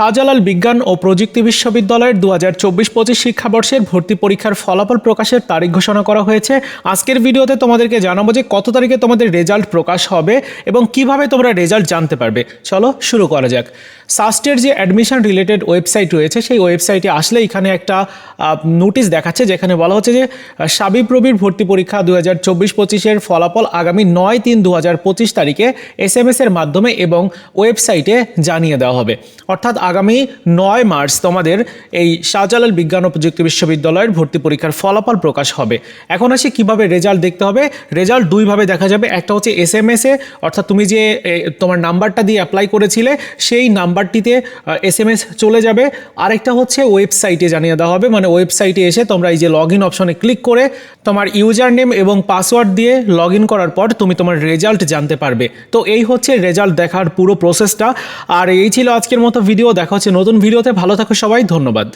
শাহজালাল বিজ্ঞান ও প্রযুক্তি বিশ্ববিদ্যালয়ের দু হাজার চব্বিশ পঁচিশ শিক্ষাবর্ষের ভর্তি পরীক্ষার ফলাফল প্রকাশের তারিখ ঘোষণা করা হয়েছে। আজকের ভিডিওতে তোমাদেরকে জানাব যে কত তারিখে তোমাদের রেজাল্ট প্রকাশ হবে এবং কীভাবে তোমরা রেজাল্ট জানতে পারবে। চলো শুরু করা যাক। সাস্টের যে অ্যাডমিশন রিলেটেড ওয়েবসাইট রয়েছে, সেই ওয়েবসাইটে আসলে এখানে একটা নোটিশ দেখাচ্ছে যেখানে বলা হচ্ছে যে সাবি প্রবির ভর্তি পরীক্ষা দু হাজার চব্বিশ পঁচিশের ফলাফল আগামী নয় তিন দু হাজার পঁচিশ তারিখে এস এম এর মাধ্যমে এবং ওয়েবসাইটে জানিয়ে দেওয়া হবে। অর্থাৎ আগামী নয় মার্চ তোমাদের এই শাহজালাল বিজ্ঞান ও প্রযুক্তি বিশ্ববিদ্যালয়ের ভর্তি পরীক্ষার ফলাফল প্রকাশ হবে। এখন আসি কীভাবে রেজাল্ট দেখতে হবে। রেজাল্ট দুইভাবে দেখা যাবে। একটা হচ্ছে এস এম এ, অর্থাৎ তুমি যে তোমার নাম্বারটা দিয়ে অ্যাপ্লাই করেছিলে, সেই নাম্বারটিতে এস এম এস চলে যাবে। আরেকটা হচ্ছে ওয়েবসাইটে জানিয়ে দেওয়া হবে। মানে ওয়েবসাইটে এসে তোমরা এই যে লগ ইন অপশনে ক্লিক করে তোমার ইউজার নেম এবং পাসওয়ার্ড দিয়ে লগ ইন করার পর তুমি তোমার রেজাল্ট জানতে পারবে। তো এই হচ্ছে রেজাল্ট দেখার পুরো প্রসেসটা আর এই ছিল আজকের মতো ভিডিও দেখা হচ্ছে নতুন ভিডিওতে। ভালো থাকো সবাই ধন্যবাদ।